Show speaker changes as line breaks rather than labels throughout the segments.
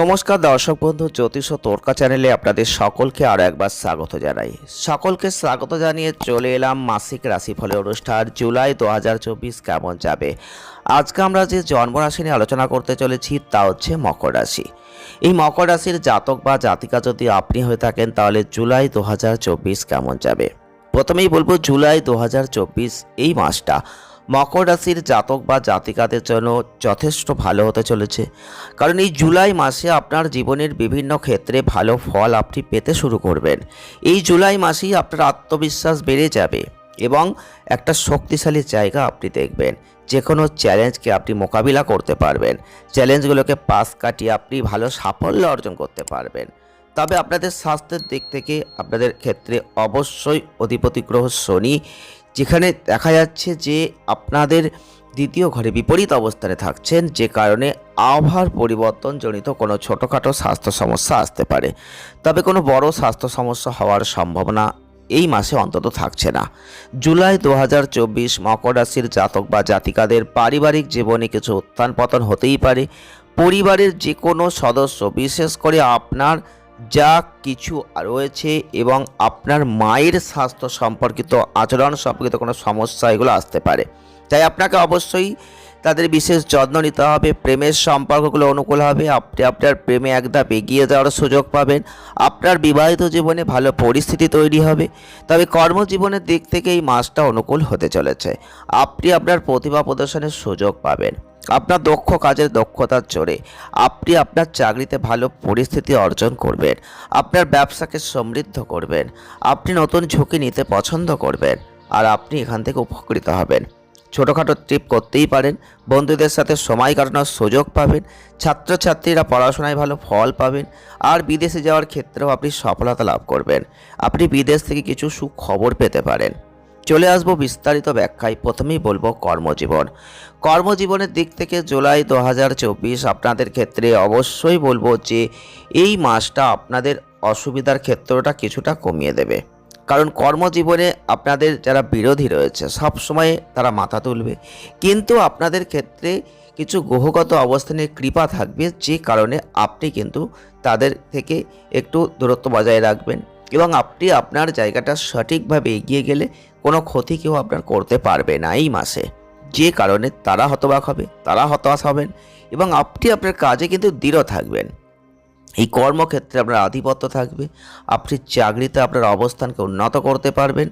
নমস্কার দর্শক বন্ধু, জ্যোতিষ ও তোরকা চ্যানেলে আপনাদের সকলকে আরও একবার স্বাগত জানাই। সকলকে স্বাগত জানিয়ে চলে এলাম মাসিক রাশিফলের অনুষ্ঠান। জুলাই দু হাজার চব্বিশ কেমন যাবে? আজকে আমরা যে জন্মরাশি নিয়ে আলোচনা করতে চলেছি, তা হচ্ছে মকর রাশি। এই মকর রাশির জাতক বা জাতিকা যদি আপনি হয়ে থাকেন, তাহলে জুলাই দু হাজার চব্বিশ কেমন যাবে? প্রথমেই বলব, জুলাই দু হাজার চব্বিশ এই মাসটা মকর রাশির জাতক বা জাতিকাদের জন্য যথেষ্ট ভালো হতে চলেছে। কারণ এই জুলাই মাসে আপনার জীবনের বিভিন্ন ক্ষেত্রে ভালো ফল আপনি পেতে শুরু করবেন। এই জুলাই মাসেই আপনার আত্মবিশ্বাস বেড়ে যাবে এবং একটা শক্তিশালী জায়গা আপনি দেখবেন। যে কোনো চ্যালেঞ্জকে আপনি মোকাবিলা করতে পারবেন। চ্যালেঞ্জগুলোকে পাশ কাটিয়ে আপনি ভালো সাফল্য অর্জন করতে পারবেন। তবে আপনাদের স্বাস্থ্যের দিক থেকে আপনাদের ক্ষেত্রে অবশ্যই অধিপতি গ্রহ শনি যেখানে দেখা যাচ্ছে যে আপনাদের দ্বিতীয় ঘরে বিপরীত অবস্থানে থাকছেন, যে কারণে আবহাওয়ার পরিবর্তনজনিত কোনো ছোটোখাটো স্বাস্থ্য সমস্যা আসতে পারে। তবে কোনো বড় স্বাস্থ্য সমস্যা হওয়ার সম্ভাবনা এই মাসে অন্তত থাকছে না। জুলাই দু হাজার চব্বিশ মকর রাশির জাতক বা জাতিকাদের পারিবারিক জীবনে কিছু উত্থান পতন হতেই পারে। পরিবারের যে কোনো সদস্য, বিশেষ করে আপনার যা কিছু রয়েছে এবং আপনার মায়ের স্বাস্থ্য সম্পর্কিত, আচরণ সম্পর্কিত কোনো সমস্যা এগুলো আসতে পারে। তাই আপনাকে অবশ্যই তাদের বিশেষ যত্ন নিতে হবে, প্রেমের সম্পর্কগুলো অনুকূল হবে, আপনি আপনার প্রেমে এক ধাপ এগিয়ে যাওয়ার সুযোগ পাবেন, আপনার বিবাহিত জীবনে ভালো পরিস্থিতি তৈরি হবে, তবে কর্মজীবনের দিক থেকে এই মাসটা অনুকূল হতে চলেছে, আপনি আপনার প্রতিভা প্রদর্শনের সুযোগ পাবেন, আপনার দক্ষ কাজের দক্ষতার জোরে, আপনি আপনার চাকরিতে ভালো পরিস্থিতি অর্জন করবেন, আপনার ব্যবসাকে সমৃদ্ধ করবেন, আপনি নতুন ঝুঁকি নিতে পছন্দ করবেন, আর আপনি এখান থেকে উপকৃত হবেন। ছোটোখাটো ট্রিপ করতেই পারেন, বন্ধুদের সাথে সময় কাটানোর সুযোগ পাবেন, ছাত্রছাত্রীরা পড়াশোনায় ভালো ফল পাবেন, আর বিদেশে যাওয়ার ক্ষেত্রেও আপনি সফলতা লাভ করবেন। আপনি বিদেশ থেকে কিছু সুখবর পেতে পারেন। চলে আসব বিস্তারিত ব্যাখ্যায়, প্রথমেই বলব কর্মজীবন। কর্মজীবনের দিক থেকে জুলাই দু হাজার চব্বিশ আপনাদের ক্ষেত্রে অবশ্যই বলব যে, এই মাসটা আপনাদের অসুবিধার ক্ষেত্রটা কিছুটা কমিয়ে দেবে। কারণ কর্মজীবনে আপনাদের যারা বিরোধী রয়েছে, সব সময় তারা মাথা তুলবে। কিন্তু আপনাদের ক্ষেত্রে কিছু গ্রহগত অবস্থানের কৃপা থাকবে, যে কারণে আপনি কিন্তু তাদের থেকে একটু দূরত্ব বজায় রাখবেন এবং আপনি আপনার জায়গাটা সঠিকভাবে এগিয়ে গেলে কোনো ক্ষতি কেউ আপনার করতে পারবে না এই মাসে। যে কারণে তারা হতবাক হবে, তারা হতাশ হবেন এবং আপনি আপনার কাজে কিন্তু দৃঢ় থাকবেন। এই কর্মক্ষেত্রে আপনার আধিপত্য থাকবে, আপনি চাকরিতে আপনার অবস্থানকে উন্নত করতে পারবেন।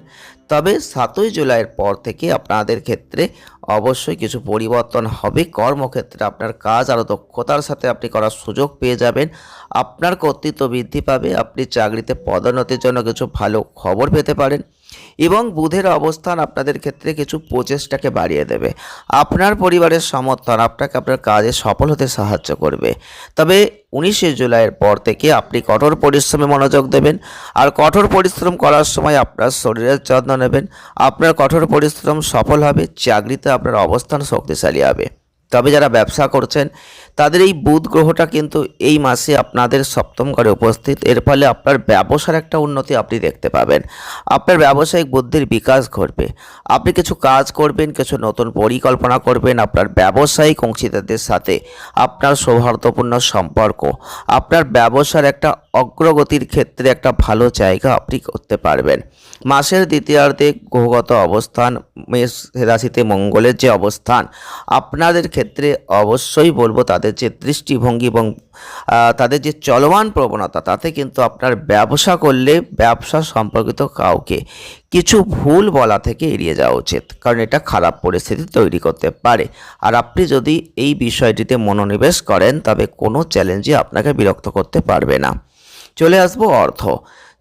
তবে সাতই জুলাইয়ের পর থেকে আপনাদের ক্ষেত্রে অবশ্যই কিছু পরিবর্তন হবে। কর্মক্ষেত্রে আপনার কাজ আরও দক্ষতার সাথে আপনি করার সুযোগ পেয়ে যাবেন। আপনার কর্তৃত্ব বৃদ্ধি পাবে, আপনি চাকরিতে পদোন্নতির জন্য কিছু ভালো খবর পেতে পারেন। এবং বুধের অবস্থান আপনাদের ক্ষেত্রে কিছু প্রচেষ্টাকে বাড়িয়ে দেবে। আপনার পরিবারের সমর্থন আপনাকে আপনার কাজে সফল হতে সাহায্য করবে। তবে উনিশে জুলাইয়ের পর থেকে আপনি কঠোর পরিশ্রমে মনোযোগ দেবেন আর কঠোর পরিশ্রম করার সময় আপনার শরীরের যত্ন নেবেন। আপনার কঠোর পরিশ্রম সফল হবে, চাকরিতে আপনার অবস্থান শক্তিশালী হবে। তবে যারা ব্যবসা করছেন, তাদের এই বুধ গ্রহটা কিন্তু এই মাসে আপনাদের সপ্তম ঘরে উপস্থিত। এর ফলে আপনার ব্যবসার একটা উন্নতি আপনি দেখতে পাবেন। আপনার ব্যবসায়িক বুদ্ধির বিকাশ ঘটবে। আপনি কিছু কাজ করবেন, কিছু নতুন পরিকল্পনা করবেন, আপনার ব্যবসায়িক অংশীদারদের সাথে আপনার সৌহার্দ্যপূর্ণ সম্পর্ক, আপনার ব্যবসার একটা অগ্রগতির ক্ষেত্রে একটা ভালো জায়গা আপনি করতে পারবেন। মাসের দ্বিতীয়ার্ধে গ্রহগত অবস্থান, মেষ রাশিতে মঙ্গলের যে অবস্থান, আপনাদের ক্ষেত্রে অবশ্যই বলব তাদের যে দৃষ্টিভঙ্গি এবং তাদের যে চলমান প্রবণতা, তাতে কিন্তু আপনার ব্যবসা করলে ব্যবসা সম্পর্কিত কাউকে কিছু ভুল বলা থেকে এড়িয়ে যাওয়া উচিত, কারণ এটা খারাপ পরিস্থিতি তৈরি করতে পারে। আর আপনি যদি এই বিষয়টিতে মনোনিবেশ করেন, তবে কোনো চ্যালেঞ্জই আপনাকে বিরক্ত করতে পারবে না। চলে আসব অর্থ।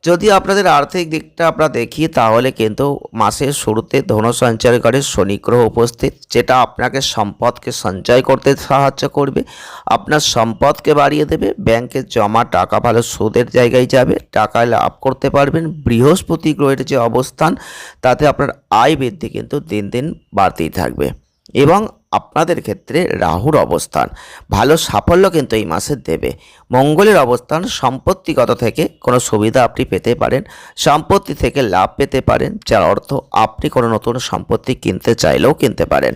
যদি আপনাদের আর্থিক দিকটা আমরা দেখি, তাহলে কিন্তু মাসের শুরুতে ধন সঞ্চয় করে শনি গ্রহ উপস্থিত, যেটা আপনাকে সম্পদকে সঞ্চয় করতে সাহায্য করবে, আপনার সম্পদকে বাড়িয়ে দেবে, ব্যাংকে জমা টাকা ভালো সুদের জায়গায় যাবে, টাকা লাভ করতে পারবেন, বৃহস্পতি গ্রহের যে অবস্থান, তাতে আপনার আয় বৃদ্ধি কিন্তু দিন দিন বাড়তেই থাকবে। এবং আপনাদের ক্ষেত্রে রাহুর অবস্থান। ভালো সাফল্য কিন্তু এই মাসে দেবে। মঙ্গলের অবস্থান সম্পত্তিগত থেকে কোনো সুবিধা আপনি পেতে পারেন, সম্পত্তি থেকে লাভ পেতে পারেন, যার অর্থ আপনি কোনো নতুন সম্পত্তি কিনতে চাইলেও কিনতে পারেন।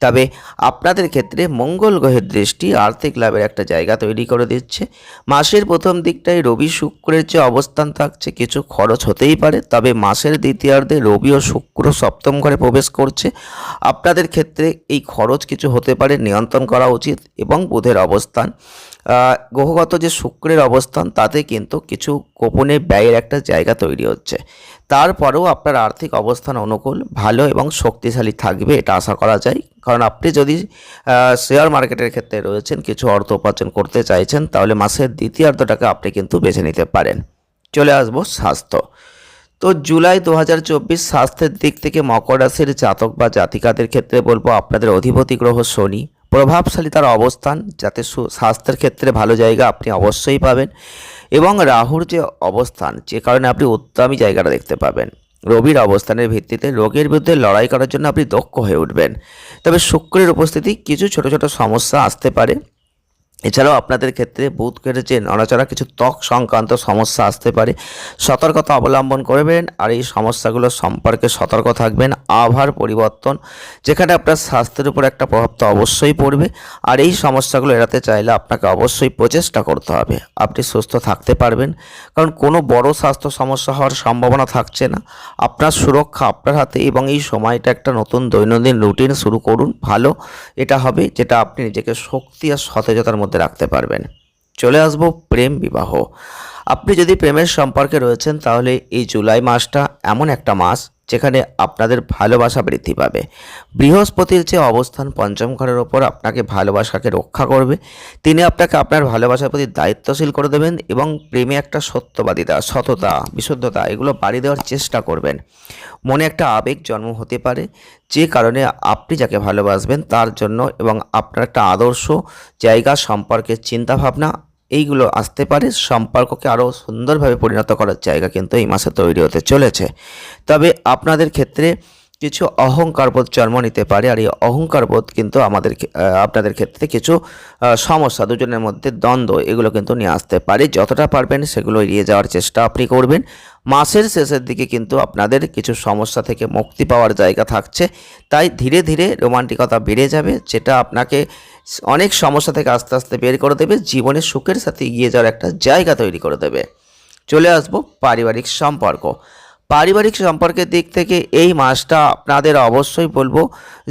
তবে আপনাদের ক্ষেত্রে মঙ্গল গ্রহের দৃষ্টি আর্থিক লাভের একটা জায়গা তৈরি করে দিচ্ছে। মাসের প্রথম দিকটায় রবি শুক্রের যে অবস্থান থাকছে, কিছু খরচ হতেই পারে, তবে মাসের দ্বিতীয়ার্ধে রবি ও শুক্র সপ্তম ঘরে প্রবেশ করছে। আপনাদের ক্ষেত্রে এই খরচ কিছু হতে পারে, নিয়ন্ত্রণ করা উচিত এবং বুধের অবস্থান। গ্রহগত যে শুক্রের অবস্থান, তাতে কিন্তু কিছু গোপনে ব্যয়ের একটা জায়গা তৈরি হচ্ছে। তারপরেও আপনার আর্থিক অবস্থান অনুকূল, ভালো এবং শক্তিশালী থাকবে এটা আশা করা যায়। কারণ আপনি যদি শেয়ার মার্কেটের ক্ষেত্রে রয়েছেন, কিছু অর্থ উপার্জন করতে চাইছেন, তাহলে মাসের দ্বিতীয়ার্ধটাকে আপনি কিন্তু বেছে নিতে পারেন। চলে আসব স্বাস্থ্য। তো জুলাই দু হাজার চব্বিশ স্বাস্থ্যের দিক থেকে মকর রাশির জাতক বা জাতিকাদের ক্ষেত্রে বলব, আপনাদের অধিপতি গ্রহ শনি। প্রভাবশালী তার অবস্থান, যাতে স্বাস্থ্যের ক্ষেত্রে ভালো জায়গা আপনি অবশ্যই পাবেন এবং রাহুর যে অবস্থান, যে কারণে আপনি উত্তমী জায়গাটা দেখতে পাবেন। রবির অবস্থানের ভিত্তিতে রোগের বিরুদ্ধে লড়াই করার জন্য আপনি দক্ষ হয়ে উঠবেন। তবে শুক্রের উপস্থিতি কিছু ছোট ছোট সমস্যা আসতে পারে। এছাড়াও আপনাদের ক্ষেত্রে বুধকের যে নড়াচড়া, কিছু ত্বক সংক্রান্ত সমস্যা আসতে পারে, সতর্কতা অবলম্বন করবেন আর এই সমস্যাগুলো সম্পর্কে সতর্ক থাকবেন। আভার পরিবর্তন, যেখানে আপনার স্বাস্থ্যের উপর একটা প্রভাব তো অবশ্যই পড়বে, আর এই সমস্যাগুলো এড়াতে চাইলে আপনাকে অবশ্যই প্রচেষ্টা করতে হবে। আপনি সুস্থ থাকতে পারবেন, কারণ কোনো বড় স্বাস্থ্য সমস্যা হওয়ার সম্ভাবনা থাকছে না। আপনার সুরক্ষা আপনার হাতে এবং এই সময়টা একটা নতুন দৈনন্দিন রুটিন শুরু করুন, ভালো এটা হবে যেটা আপনি নিজেকে শক্তি আর সতেজতার রাখতে পারবেন। চলে আসব প্রেম বিবাহ। আপনি যদি প্রেমের সম্পর্কে রয়েছেন তাহলে এই জুলাই মাসটা এমন একটা মাস যেখানে আপনাদের ভালোবাসা বৃদ্ধি পাবে। বৃহস্পতির যে অবস্থান পঞ্চম ঘরের ওপর আপনাকে ভালোবাসাকে রক্ষা করবে। তিনি আপনাকে আপনার ভালোবাসার প্রতি দায়িত্বশীল করে দেবেন এবং প্রেমে একটা সত্যবাদিতা, সততা, বিশুদ্ধতা এগুলো বাড়িয়ে দেওয়ার চেষ্টা করবেন। মনে একটা আবেগ জন্ম হতে পারে, যে কারণে আপনি যাকে ভালোবাসবেন তার জন্য এবং আপনার একটা আদর্শ জায়গা সম্পর্কে চিন্তাভাবনা এইগুলো আসতে পারে। সম্পর্ককে আরও সুন্দরভাবে পরিণত করার জায়গা কিন্তু এই মাসে তৈরি হতে চলেছে। তবে আপনাদের ক্ষেত্রে কিছু অহংকারবোধ জন্ম নিতে পারে আর এই অহংকারবোধ কিন্তু আমাদের আপনাদের ক্ষেত্রে কিছু সমস্যা দুজনের মধ্যে দ্বন্দ্ব এগুলো কিন্তু নিয়ে আসতে পারে। যতটা পারবেন সেগুলো এড়িয়ে যাওয়ার চেষ্টা আপনি করবেন। মাসের শেষের দিকে কিন্তু আপনাদের কিছু সমস্যা থেকে মুক্তি পাওয়ার জায়গা থাকছে। তাই ধীরে ধীরে রোমান্টিকতা বেড়ে যাবে, যেটা আপনাকে অনেক সমস্যা থেকে আস্তে আস্তে বের করে দেবে জীবনে সুখের সাথে এগিয়ে যাওয়ার একটা জায়গা তৈরি করে দেবে। চলে আসব পারিবারিক সম্পর্ক। পারিবারিক সম্পর্কের দিক থেকে এই মাসটা আপনাদের অবশ্যই বলব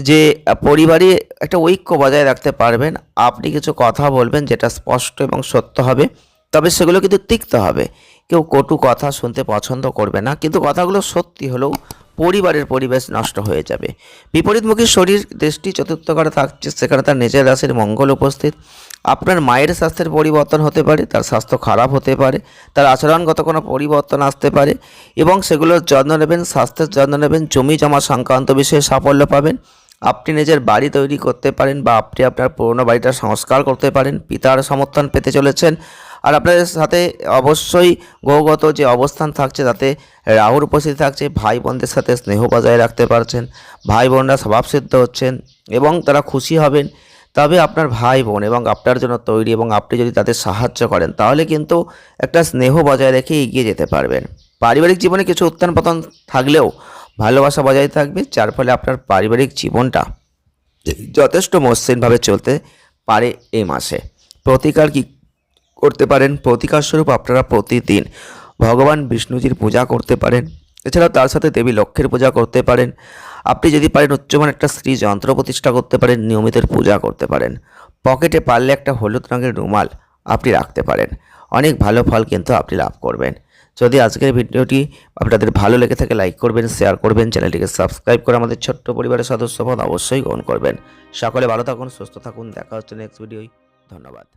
যে, পরিবারে একটা ঐক্য বজায় রাখতে পারবেন। আপনি কিছু কথা বলবেন যেটা স্পষ্ট এবং সত্য হবে, তবে সেগুলো কিন্তু তিক্ত হবে। কেউ কটু কথা শুনতে পছন্দ করবে না, কিন্তু কথাগুলো সত্যি হলেও পরিবারের পরিবেশ নষ্ট হয়ে যাবে। বিপরীতমুখী শরীর, দৃষ্টি চতুর্থ ঘরে থাকছে, সেখানে তার নিজের রাশির মঙ্গল উপস্থিত। আপনার মায়ের স্বাস্থ্যের পরিবর্তন হতে পারে, তার স্বাস্থ্য খারাপ হতে পারে, তার আচরণগত কোনো পরিবর্তন আসতে পারে এবং সেগুলোর যত্ন নেবেন, স্বাস্থ্যের যত্ন নেবেন, জমি জমা সংক্রান্ত বিষয়ে সাফল্য পাবেন। আপনি নিজের বাড়ি তৈরি করতে পারেন বা আপনি আপনার পুরনো বাড়িটা সংস্কার করতে পারেন। পিতার সমর্থন পেতে চলেছেন। আর আপনাদের সাথে অবশ্যই গ্রহগত যে অবস্থান থাকছে, তাতে রাহুর উপস্থিতি থাকছে, ভাই বোনদের সাথে স্নেহ বজায় রাখতে পারছেন, ভাই বোনরা স্বভাবসিদ্ধ হচ্ছেন এবং তারা খুশি হবেন। তবে আপনার ভাই বোন এবং আপনার জন্য তৈরি এবং আপনি যদি তাদের সাহায্য করেন, তাহলে কিন্তু একটা স্নেহ বজায় রেখে এগিয়ে যেতে পারবেন। পারিবারিক জীবনে কিছু উত্থান পতন থাকলেও ভালোবাসা বজায় থাকবে, যার ফলে আপনার পারিবারিক জীবনটা যথেষ্ট মসৃণভাবে চলতে পারে এই মাসে। প্রতিকার কি করতে পারেন প্রতিকার স্বরূপ আপনারা প্রতিদিন ভগবান বিষ্ণুজির পূজা করতে পারেন। এছাড়াও তার সাথে দেবী লক্ষ্মীর পূজা করতে পারেন। আপনি যদি পারেন উচ্চমান একটা স্ত্রী যন্ত্র প্রতিষ্ঠা করতে পারেন, নিয়মিত পূজা করতে পারেন। পকেটে পারলে একটা হলুদ রঙের রুমাল আপনি রাখতে পারেন। অনেক ভালো ফল কিন্তু আপনি লাভ করবেন। যদি আজকের ভিডিওটি আপনাদের ভালো লেগে থাকে, লাইক করবেন, শেয়ার করবেন, চ্যানেলটিকে সাবস্ক্রাইব করে আমাদের ছোট্ট পরিবারের সদস্য পদ অবশ্যই গ্রহণ করবেন। সকলে ভালো থাকুন, সুস্থ থাকুন, দেখা হচ্ছে নেক্সট ভিডিওই ধন্যবাদ।